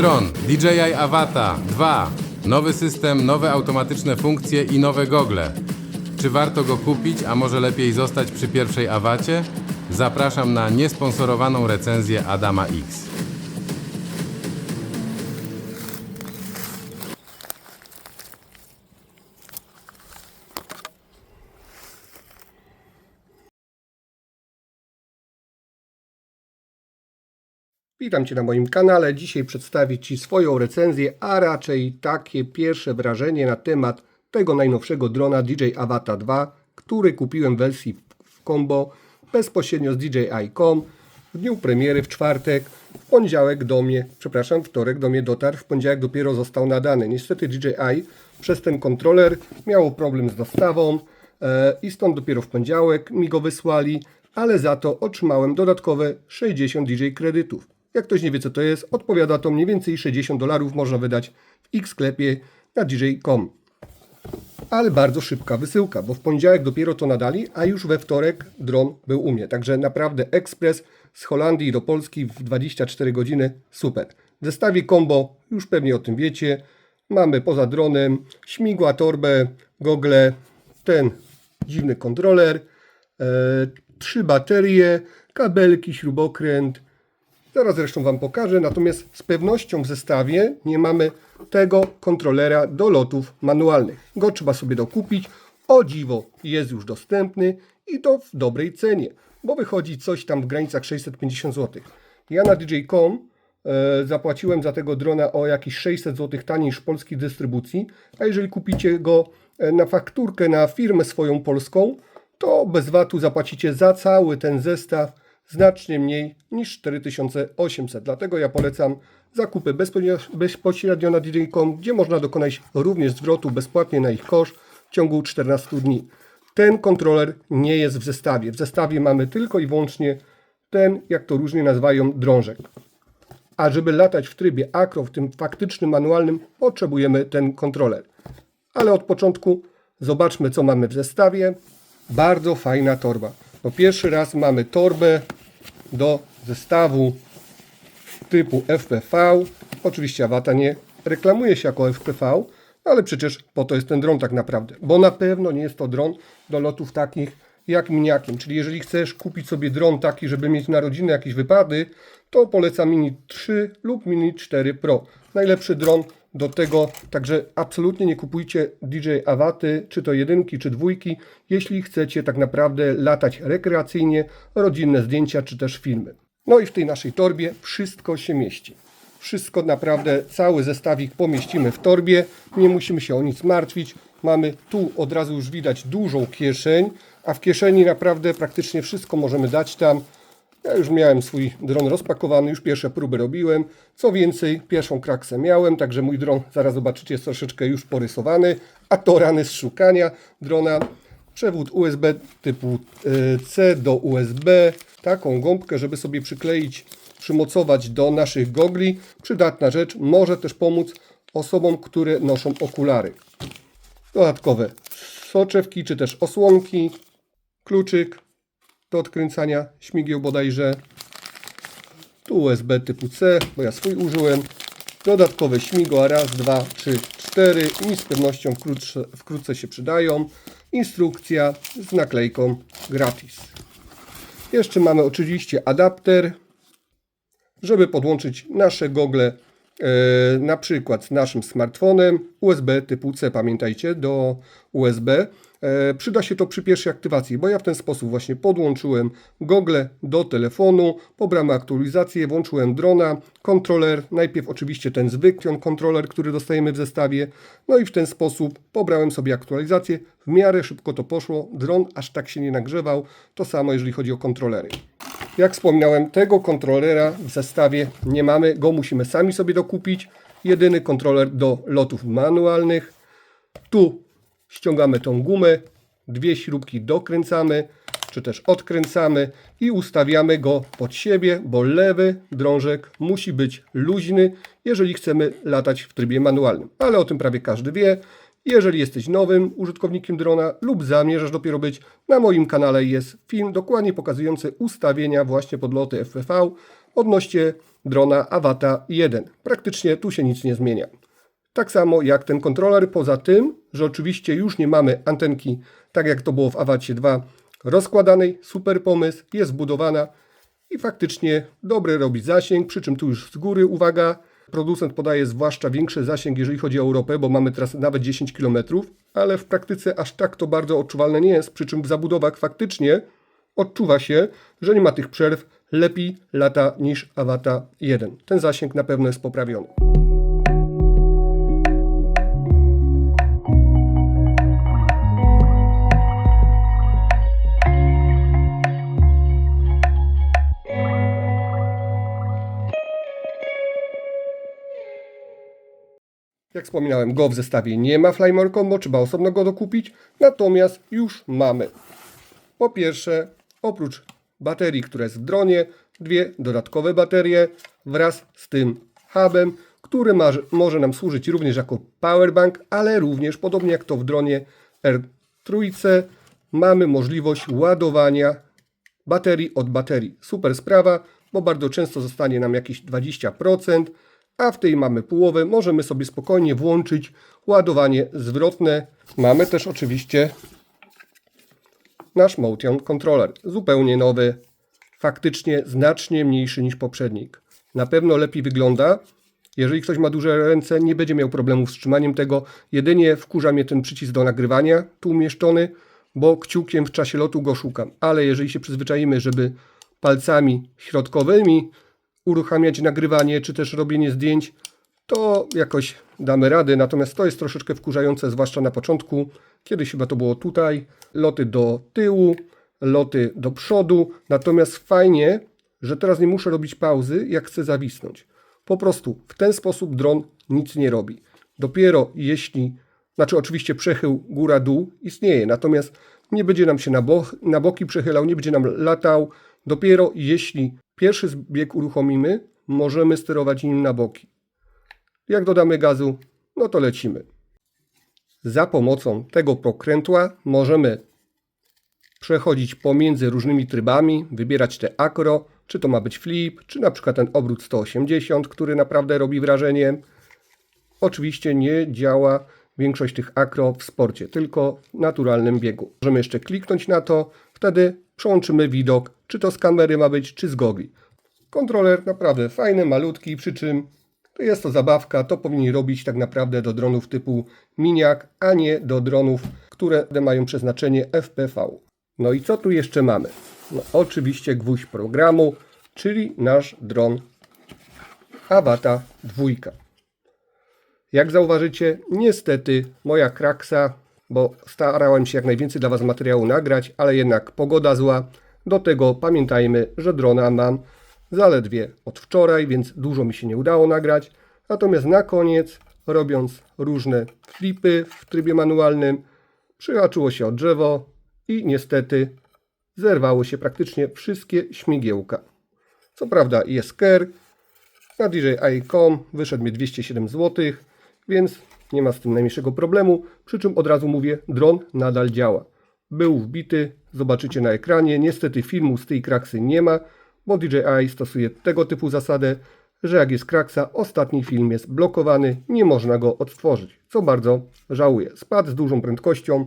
dron DJI Avata 2. Nowy system, nowe automatyczne funkcje i nowe gogle. Czy warto go kupić, a może lepiej zostać przy pierwszej awacie? Zapraszam na niesponsorowaną recenzję Adama X. Witam Cię na moim kanale. Dzisiaj przedstawię Ci swoją recenzję, a raczej takie pierwsze wrażenie na temat tego najnowszego drona DJI Avata 2, który kupiłem w wersji w combo bezpośrednio z DJI.com w dniu premiery w czwartek. W poniedziałek do mnie, przepraszam, wtorek do mnie dotarł, w poniedziałek dopiero został nadany. Niestety DJI przez ten kontroler miało problem z dostawą e, i stąd dopiero w poniedziałek mi go wysłali, ale za to otrzymałem dodatkowe 60 DJ kredytów. Jak ktoś nie wie co to jest, odpowiada to mniej więcej 60 dolarów można wydać w X-sklepie na DJ.com. Ale bardzo szybka wysyłka, bo w poniedziałek dopiero to nadali, a już we wtorek dron był u mnie. Także naprawdę ekspres z Holandii do Polski w 24 godziny super. W zestawie combo, już pewnie o tym wiecie, mamy poza dronem śmigła, torbę, gogle, ten dziwny kontroler, e, trzy baterie, kabelki, śrubokręt, Zaraz zresztą Wam pokażę, natomiast z pewnością w zestawie nie mamy tego kontrolera do lotów manualnych. Go trzeba sobie dokupić. O dziwo, jest już dostępny i to w dobrej cenie, bo wychodzi coś tam w granicach 650 zł. Ja na DJ.com e, zapłaciłem za tego drona o jakieś 600 zł taniej niż w polskiej dystrybucji, a jeżeli kupicie go e, na fakturkę na firmę swoją polską, to bez VAT-u zapłacicie za cały ten zestaw znacznie mniej niż 4800. Dlatego ja polecam zakupy bezpośrednio- na DJ.com, gdzie można dokonać również zwrotu bezpłatnie na ich koszt w ciągu 14 dni. Ten kontroler nie jest w zestawie. W zestawie mamy tylko i wyłącznie ten, jak to różnie nazywają, drążek. A żeby latać w trybie akro, w tym faktycznym manualnym, potrzebujemy ten kontroler. Ale od początku zobaczmy, co mamy w zestawie. Bardzo fajna torba. No pierwszy raz mamy torbę do zestawu typu FPV. Oczywiście Avata nie reklamuje się jako FPV, ale przecież po to jest ten dron tak naprawdę. Bo na pewno nie jest to dron do lotów takich jak miniakiem. Czyli jeżeli chcesz kupić sobie dron taki, żeby mieć na rodzinę jakieś wypady, to polecam Mini 3 lub Mini 4 Pro. Najlepszy dron do tego, także absolutnie nie kupujcie DJ Awaty, czy to jedynki, czy dwójki, jeśli chcecie tak naprawdę latać rekreacyjnie, rodzinne zdjęcia, czy też filmy. No i w tej naszej torbie wszystko się mieści. Wszystko naprawdę, cały zestawik pomieścimy w torbie, nie musimy się o nic martwić. Mamy tu od razu już widać dużą kieszeń, a w kieszeni naprawdę praktycznie wszystko możemy dać tam. Ja już miałem swój dron rozpakowany, już pierwsze próby robiłem. Co więcej, pierwszą kraksę miałem, także mój dron, zaraz zobaczycie, jest troszeczkę już porysowany. A to rany z szukania drona. Przewód USB typu y, C do USB. Taką gąbkę, żeby sobie przykleić, przymocować do naszych gogli. Przydatna rzecz, może też pomóc osobom, które noszą okulary. Dodatkowe soczewki, czy też osłonki, kluczyk do odkręcania śmigieł bodajże. Tu USB typu C, bo ja swój użyłem. Dodatkowe śmigła, raz, dwa, trzy, cztery i z pewnością wkrótce, wkrótce się przydają. Instrukcja z naklejką gratis. Jeszcze mamy oczywiście adapter, żeby podłączyć nasze gogle e, na przykład z naszym smartfonem USB typu C, pamiętajcie, do USB. E, przyda się to przy pierwszej aktywacji, bo ja w ten sposób właśnie podłączyłem gogle do telefonu, pobrałem aktualizację, włączyłem drona, kontroler, najpierw oczywiście ten zwykły kontroler, który dostajemy w zestawie, no i w ten sposób pobrałem sobie aktualizację, w miarę szybko to poszło, dron aż tak się nie nagrzewał, to samo jeżeli chodzi o kontrolery. Jak wspomniałem, tego kontrolera w zestawie nie mamy, go musimy sami sobie dokupić. Jedyny kontroler do lotów manualnych. Tu ściągamy tą gumę, dwie śrubki dokręcamy, czy też odkręcamy i ustawiamy go pod siebie, bo lewy drążek musi być luźny, jeżeli chcemy latać w trybie manualnym. Ale o tym prawie każdy wie. Jeżeli jesteś nowym użytkownikiem drona lub zamierzasz dopiero być, na moim kanale jest film dokładnie pokazujący ustawienia właśnie pod loty FPV. odnośnie drona Avata 1. Praktycznie tu się nic nie zmienia. Tak samo jak ten kontroler, poza tym, że oczywiście już nie mamy antenki, tak jak to było w Avacie 2, rozkładanej, super pomysł, jest wbudowana i faktycznie dobry robi zasięg, przy czym tu już z góry uwaga, producent podaje zwłaszcza większy zasięg, jeżeli chodzi o Europę, bo mamy teraz nawet 10 km, ale w praktyce aż tak to bardzo odczuwalne nie jest, przy czym w zabudowach faktycznie odczuwa się, że nie ma tych przerw, lepiej lata niż Avata 1. Ten zasięg na pewno jest poprawiony. Jak wspominałem, go w zestawie nie ma Flymore Combo, trzeba osobno go dokupić, natomiast już mamy. Po pierwsze, oprócz baterii, która jest w dronie, dwie dodatkowe baterie wraz z tym hubem, który ma, może nam służyć również jako powerbank, ale również, podobnie jak to w dronie R3, mamy możliwość ładowania baterii od baterii. Super sprawa, bo bardzo często zostanie nam jakieś 20%, a w tej mamy połowę. Możemy sobie spokojnie włączyć ładowanie zwrotne. Mamy też oczywiście nasz Motion Controller. Zupełnie nowy, faktycznie znacznie mniejszy niż poprzednik. Na pewno lepiej wygląda. Jeżeli ktoś ma duże ręce, nie będzie miał problemów z trzymaniem tego. Jedynie wkurza mnie ten przycisk do nagrywania, tu umieszczony, bo kciukiem w czasie lotu go szukam. Ale jeżeli się przyzwyczajimy, żeby palcami środkowymi uruchamiać nagrywanie, czy też robienie zdjęć, to jakoś damy radę. Natomiast to jest troszeczkę wkurzające, zwłaszcza na początku. Kiedyś chyba to było tutaj. Loty do tyłu, loty do przodu. Natomiast fajnie, że teraz nie muszę robić pauzy, jak chcę zawisnąć. Po prostu w ten sposób dron nic nie robi. Dopiero jeśli, znaczy oczywiście przechył góra-dół istnieje, natomiast nie będzie nam się na, bo, na boki przechylał, nie będzie nam latał. Dopiero jeśli pierwszy zbieg uruchomimy, możemy sterować nim na boki. Jak dodamy gazu, no to lecimy. Za pomocą tego pokrętła możemy przechodzić pomiędzy różnymi trybami, wybierać te akro, czy to ma być flip, czy na przykład ten obrót 180, który naprawdę robi wrażenie. Oczywiście nie działa większość tych akro w sporcie, tylko w naturalnym biegu. Możemy jeszcze kliknąć na to, wtedy przełączymy widok, czy to z kamery ma być, czy z gogli. Kontroler naprawdę fajny, malutki, przy czym to jest to zabawka, to powinni robić tak naprawdę do dronów typu miniak, a nie do dronów, które mają przeznaczenie FPV. No i co tu jeszcze mamy? No oczywiście gwóźdź programu, czyli nasz dron Avata 2. Jak zauważycie, niestety moja kraksa, bo starałem się jak najwięcej dla Was materiału nagrać, ale jednak pogoda zła. Do tego pamiętajmy, że drona mam zaledwie od wczoraj, więc dużo mi się nie udało nagrać. Natomiast na koniec, robiąc różne flipy w trybie manualnym, przyhaczyło się o drzewo i niestety zerwało się praktycznie wszystkie śmigiełka. Co prawda jest ker, na DJI.com wyszedł mi 207 zł, więc nie ma z tym najmniejszego problemu. Przy czym od razu mówię, dron nadal działa. Był wbity, zobaczycie na ekranie. Niestety filmu z tej kraksy nie ma, bo DJI stosuje tego typu zasadę, że jak jest kraksa, ostatni film jest blokowany, nie można go odtworzyć, co bardzo żałuję. Spadł z dużą prędkością,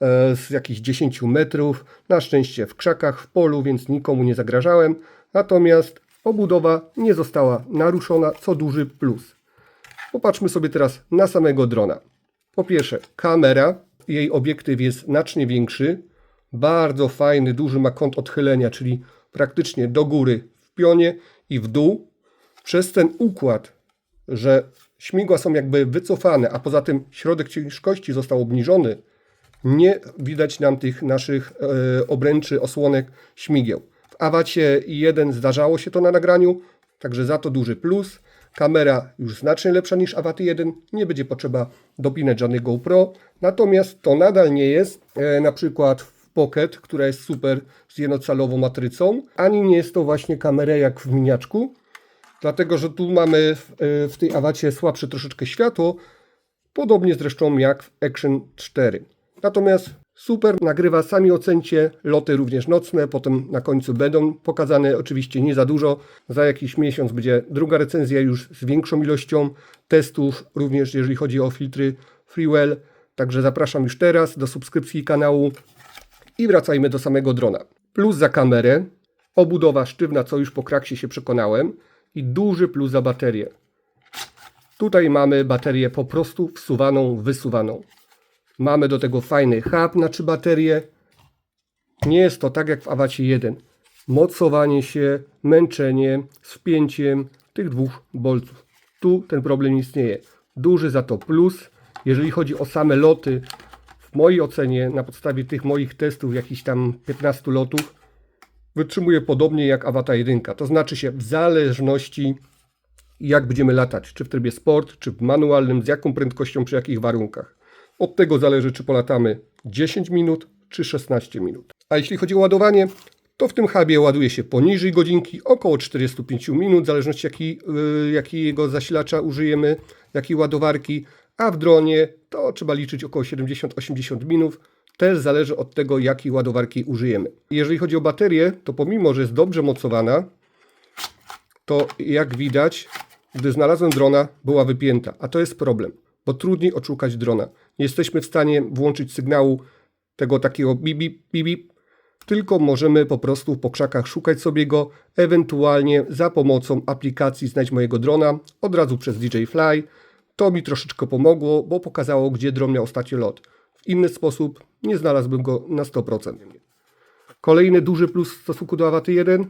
e, z jakichś 10 metrów, na szczęście w krzakach, w polu, więc nikomu nie zagrażałem. Natomiast obudowa nie została naruszona, co duży plus. Popatrzmy sobie teraz na samego drona. Po pierwsze, kamera, jej obiektyw jest znacznie większy, bardzo fajny, duży ma kąt odchylenia, czyli praktycznie do góry w pionie i w dół. Przez ten układ, że śmigła są jakby wycofane, a poza tym środek ciężkości został obniżony, nie widać nam tych naszych e, obręczy, osłonek śmigieł. W Awacie 1 zdarzało się to na nagraniu, także za to duży plus. Kamera już znacznie lepsza niż Awaty 1, nie będzie potrzeba dopinać żadnych GoPro. Natomiast to nadal nie jest e, na przykład Pocket, która jest super z jednocalową matrycą, ani nie jest to właśnie kamera jak w miniaczku, dlatego że tu mamy w, e, w tej Awacie słabsze troszeczkę światło, podobnie zresztą jak w Action 4. Natomiast Super, nagrywa, sami ocencie, loty również nocne, potem na końcu będą pokazane, oczywiście nie za dużo, za jakiś miesiąc będzie druga recenzja już z większą ilością testów, również jeżeli chodzi o filtry Freewell, także zapraszam już teraz do subskrypcji kanału i wracajmy do samego drona. Plus za kamerę, obudowa sztywna, co już po kraksie się przekonałem i duży plus za baterię. Tutaj mamy baterię po prostu wsuwaną, wysuwaną. Mamy do tego fajny hub na trzy baterie. Nie jest to tak jak w Awacie 1. Mocowanie się, męczenie z wpięciem tych dwóch bolców. Tu ten problem nie istnieje. Duży za to plus. Jeżeli chodzi o same loty, w mojej ocenie, na podstawie tych moich testów, jakichś tam 15 lotów, wytrzymuje podobnie jak Awata 1. To znaczy się w zależności jak będziemy latać, czy w trybie sport, czy w manualnym, z jaką prędkością, przy jakich warunkach. Od tego zależy, czy polatamy 10 minut, czy 16 minut. A jeśli chodzi o ładowanie, to w tym hubie ładuje się poniżej godzinki, około 45 minut, w zależności jaki, yy, jakiego zasilacza użyjemy, jakiej ładowarki, a w dronie to trzeba liczyć około 70-80 minut. Też zależy od tego, jakiej ładowarki użyjemy. Jeżeli chodzi o baterię, to pomimo, że jest dobrze mocowana, to jak widać, gdy znalazłem drona, była wypięta. A to jest problem, bo trudniej odszukać drona. Nie jesteśmy w stanie włączyć sygnału tego takiego bip, bip, bip, bip, tylko możemy po prostu po krzakach szukać sobie go, ewentualnie za pomocą aplikacji Znajdź mojego drona, od razu przez DJI Fly. To mi troszeczkę pomogło, bo pokazało, gdzie dron miał ostatni lot. W inny sposób nie znalazłbym go na 100%. Kolejny duży plus w stosunku do Awaty 1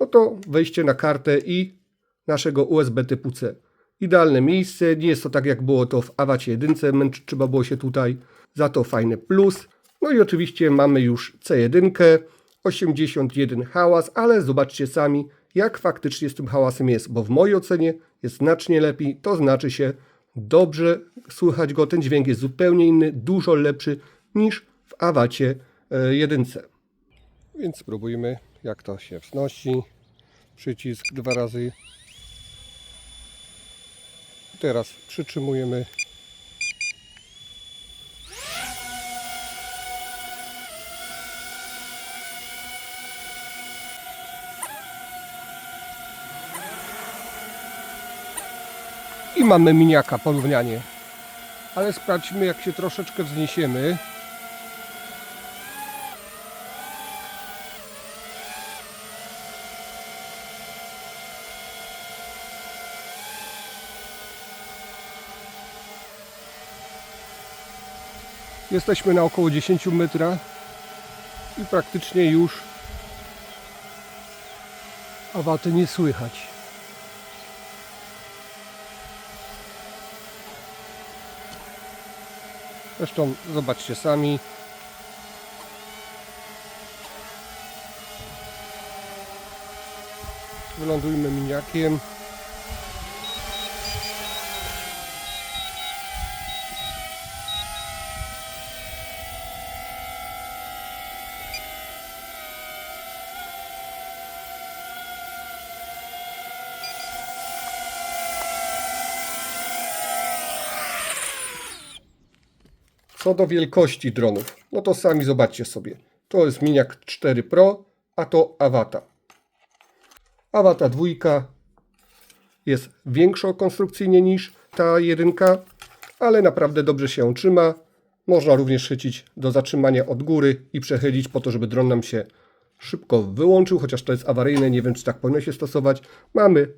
no to wejście na kartę i naszego USB typu C. Idealne miejsce, nie jest to tak jak było to w Awacie 1, męczyć trzeba było się tutaj, za to fajny plus. No i oczywiście mamy już C1, 81 hałas, ale zobaczcie sami jak faktycznie z tym hałasem jest, bo w mojej ocenie jest znacznie lepiej, to znaczy się dobrze słychać go, ten dźwięk jest zupełnie inny, dużo lepszy niż w Awacie 1. Więc spróbujmy jak to się wznosi. Przycisk dwa razy. Teraz przytrzymujemy. I mamy miniaka porównanie. Ale sprawdźmy jak się troszeczkę wzniesiemy. Jesteśmy na około 10 metra i praktycznie już awaty nie słychać. Zresztą zobaczcie sami. Wylądujmy miniakiem. Co do wielkości dronów, no to sami zobaczcie sobie. To jest Miniak 4 Pro, a to Avata. Avata 2 jest większa konstrukcyjnie niż ta jedynka, ale naprawdę dobrze się trzyma. Można również chycić do zatrzymania od góry i przechylić po to, żeby dron nam się szybko wyłączył, chociaż to jest awaryjne, nie wiem czy tak powinno się stosować. Mamy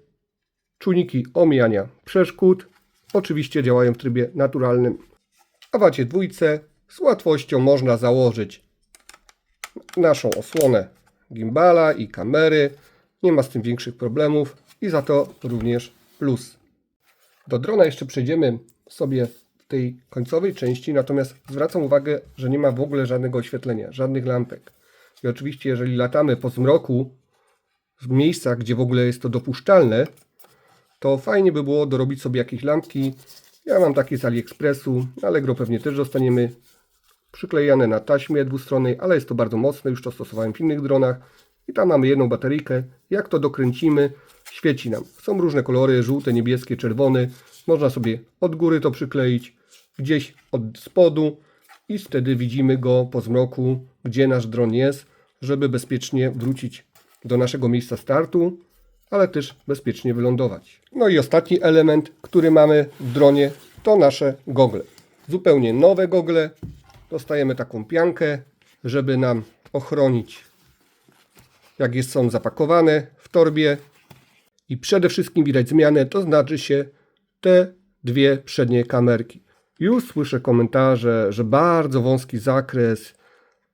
czujniki omijania przeszkód. Oczywiście działają w trybie naturalnym. W Awacie dwójce z łatwością można założyć naszą osłonę gimbala i kamery. Nie ma z tym większych problemów i za to również plus. Do drona jeszcze przejdziemy sobie w tej końcowej części, natomiast zwracam uwagę, że nie ma w ogóle żadnego oświetlenia, żadnych lampek. I oczywiście, jeżeli latamy po zmroku w miejscach, gdzie w ogóle jest to dopuszczalne, to fajnie by było dorobić sobie jakieś lampki. Ja mam takie z AliExpressu, Allegro pewnie też dostaniemy przyklejane na taśmie dwustronnej, ale jest to bardzo mocne, już to stosowałem w innych dronach. I tam mamy jedną bateryjkę. Jak to dokręcimy, świeci nam. Są różne kolory, żółte, niebieskie, czerwony. Można sobie od góry to przykleić, gdzieś od spodu. i wtedy widzimy go po zmroku, gdzie nasz dron jest, żeby bezpiecznie wrócić do naszego miejsca startu, ale też bezpiecznie wylądować. No i ostatni element, który mamy w dronie, to nasze gogle. Zupełnie nowe gogle. Dostajemy taką piankę, żeby nam ochronić, jak jest, są zapakowane w torbie. I przede wszystkim widać zmianę, to znaczy się te dwie przednie kamerki. Już słyszę komentarze, że bardzo wąski zakres.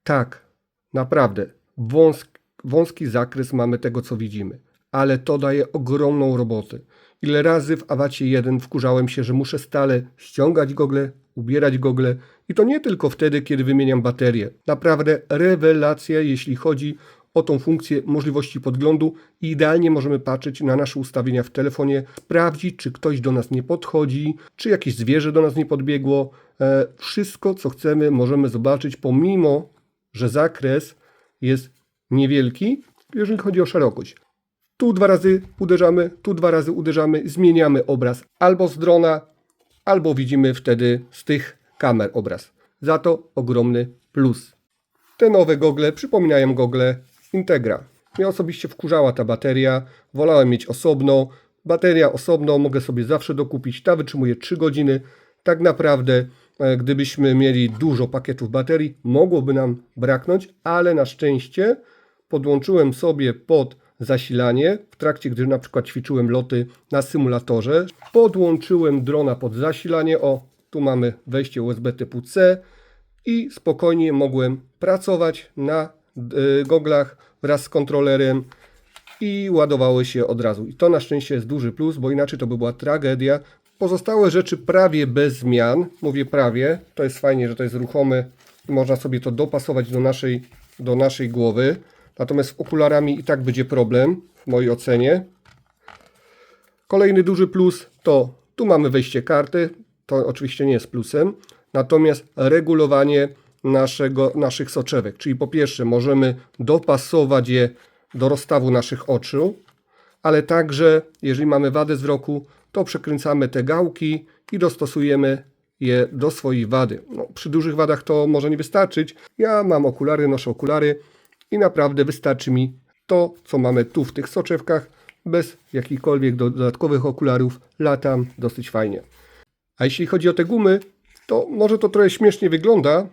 Tak, naprawdę, wąski, wąski zakres mamy tego, co widzimy, ale to daje ogromną robotę. Ile razy w Awacie 1 wkurzałem się, że muszę stale ściągać gogle, ubierać gogle i to nie tylko wtedy, kiedy wymieniam baterię. Naprawdę rewelacja, jeśli chodzi o tą funkcję możliwości podglądu i idealnie możemy patrzeć na nasze ustawienia w telefonie, sprawdzić, czy ktoś do nas nie podchodzi, czy jakieś zwierzę do nas nie podbiegło. E, wszystko, co chcemy, możemy zobaczyć, pomimo, że zakres jest niewielki, jeżeli chodzi o szerokość. Tu dwa razy uderzamy, tu dwa razy uderzamy, zmieniamy obraz albo z drona, albo widzimy wtedy z tych kamer obraz. Za to ogromny plus. Te nowe gogle przypominają gogle Integra. Mnie osobiście wkurzała ta bateria, wolałem mieć osobną. Bateria osobną mogę sobie zawsze dokupić, ta wytrzymuje 3 godziny. Tak naprawdę, e, gdybyśmy mieli dużo pakietów baterii, mogłoby nam braknąć, ale na szczęście podłączyłem sobie pod zasilanie, w trakcie gdy na przykład ćwiczyłem loty na symulatorze, podłączyłem drona pod zasilanie, o tu mamy wejście USB typu C i spokojnie mogłem pracować na y, goglach wraz z kontrolerem i ładowały się od razu. I to na szczęście jest duży plus, bo inaczej to by była tragedia. Pozostałe rzeczy prawie bez zmian. Mówię prawie. To jest fajnie, że to jest ruchome i można sobie to dopasować do naszej, do naszej głowy. Natomiast okularami i tak będzie problem w mojej ocenie. Kolejny duży plus to tu mamy wejście karty. To oczywiście nie jest plusem. Natomiast regulowanie naszego, naszych soczewek. Czyli po pierwsze możemy dopasować je do rozstawu naszych oczu, ale także jeżeli mamy wadę wzroku, to przekręcamy te gałki i dostosujemy je do swojej wady. No, przy dużych wadach to może nie wystarczyć. Ja mam okulary, noszę okulary i naprawdę wystarczy mi to, co mamy tu w tych soczewkach. Bez jakichkolwiek do- dodatkowych okularów latam dosyć fajnie. A jeśli chodzi o te gumy, to może to trochę śmiesznie wygląda,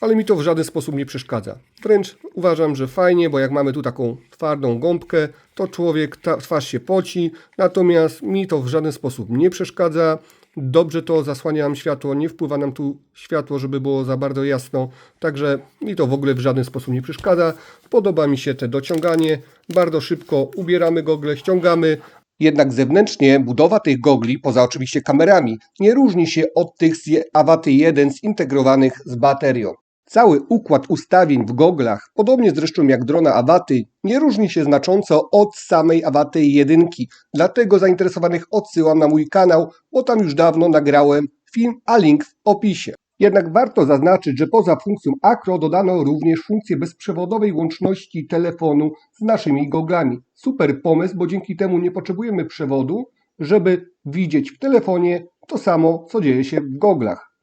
ale mi to w żaden sposób nie przeszkadza. Wręcz uważam, że fajnie, bo jak mamy tu taką twardą gąbkę, to człowiek, ta twarz się poci, natomiast mi to w żaden sposób nie przeszkadza. Dobrze to zasłania nam światło, nie wpływa nam tu światło, żeby było za bardzo jasno, także mi to w ogóle w żaden sposób nie przeszkadza. Podoba mi się te dociąganie, bardzo szybko ubieramy gogle, ściągamy, jednak zewnętrznie budowa tych gogli, poza oczywiście kamerami, nie różni się od tych z Awaty 1 zintegrowanych z baterią. Cały układ ustawień w goglach, podobnie zresztą jak drona Awaty, nie różni się znacząco od samej Awaty 1. Dlatego zainteresowanych odsyłam na mój kanał, bo tam już dawno nagrałem film, a link w opisie. Jednak warto zaznaczyć, że poza funkcją Acro dodano również funkcję bezprzewodowej łączności telefonu z naszymi goglami. Super pomysł, bo dzięki temu nie potrzebujemy przewodu, żeby widzieć w telefonie to samo, co dzieje się w goglach.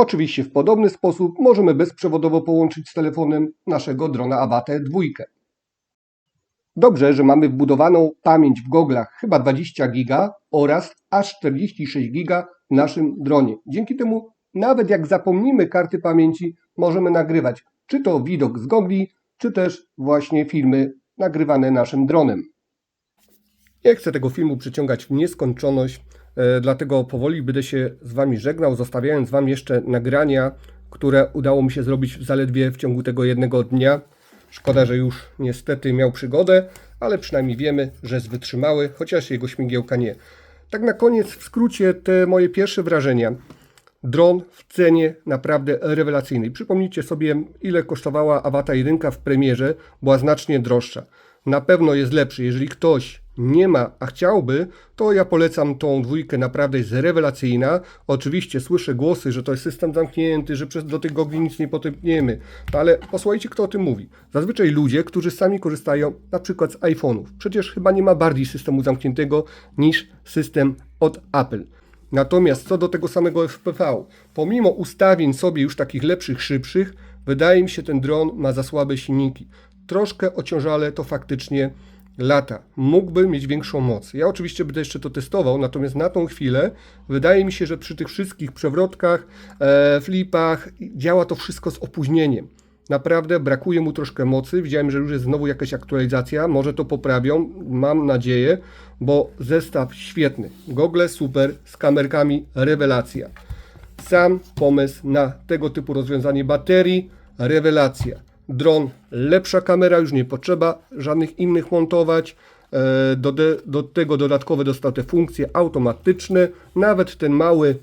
Oczywiście w podobny sposób możemy bezprzewodowo połączyć z telefonem naszego drona Avate 2. Dobrze, że mamy wbudowaną pamięć w goglach chyba 20 giga oraz aż 46 giga w naszym dronie. Dzięki temu nawet jak zapomnimy karty pamięci, możemy nagrywać czy to widok z gogli, czy też właśnie filmy nagrywane naszym dronem. Nie chcę tego filmu przeciągać w nieskończoność, dlatego powoli będę się z Wami żegnał, zostawiając Wam jeszcze nagrania, które udało mi się zrobić zaledwie w ciągu tego jednego dnia. Szkoda, że już niestety miał przygodę, ale przynajmniej wiemy, że jest wytrzymały, chociaż jego śmigiełka nie. Tak na koniec, w skrócie, te moje pierwsze wrażenia. Dron w cenie naprawdę rewelacyjnej. Przypomnijcie sobie, ile kosztowała Avata 1 w premierze, była znacznie droższa. Na pewno jest lepszy. Jeżeli ktoś nie ma, a chciałby, to ja polecam tą dwójkę, naprawdę jest rewelacyjna. Oczywiście słyszę głosy, że to jest system zamknięty, że przez, do tych gogli nic nie potępniemy, no ale posłuchajcie, kto o tym mówi. Zazwyczaj ludzie, którzy sami korzystają na przykład z iPhone'ów. Przecież chyba nie ma bardziej systemu zamkniętego niż system od Apple. Natomiast co do tego samego FPV, pomimo ustawień sobie już takich lepszych, szybszych, wydaje mi się ten dron ma za słabe silniki. Troszkę ociążale to faktycznie lata. Mógłby mieć większą moc. Ja oczywiście będę jeszcze to testował, natomiast na tą chwilę wydaje mi się, że przy tych wszystkich przewrotkach, e, flipach działa to wszystko z opóźnieniem. Naprawdę brakuje mu troszkę mocy. Widziałem, że już jest znowu jakaś aktualizacja. Może to poprawią. Mam nadzieję, bo zestaw świetny. Gogle super, z kamerkami rewelacja. Sam pomysł na tego typu rozwiązanie baterii, rewelacja. Dron, lepsza kamera, już nie potrzeba żadnych innych montować. E, Do, de, do tego dodatkowe dostał te funkcje automatyczne. Nawet ten mały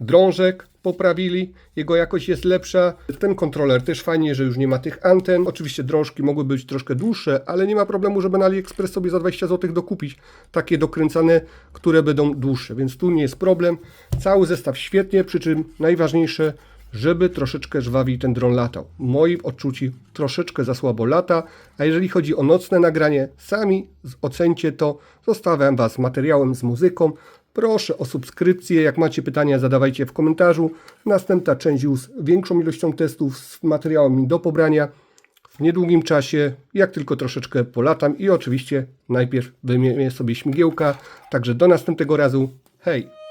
drążek poprawili, jego jakość jest lepsza. Ten kontroler też fajnie, że już nie ma tych anten. Oczywiście drążki mogły być troszkę dłuższe, ale nie ma problemu, żeby na AliExpress sobie za 20 zł dokupić takie dokręcane, które będą dłuższe, więc tu nie jest problem. Cały zestaw świetnie, przy czym najważniejsze, żeby troszeczkę żwawiej ten dron latał. W moim odczuciu troszeczkę za słabo lata, a jeżeli chodzi o nocne nagranie, sami ocencie to. Zostawiam Was materiałem z muzyką. Proszę o subskrypcję. Jak macie pytania, zadawajcie w komentarzu. Następna część już z większą ilością testów, z materiałami do pobrania w niedługim czasie, jak tylko troszeczkę polatam i oczywiście najpierw wymienię sobie śmigiełka. Także do następnego razu. Hej!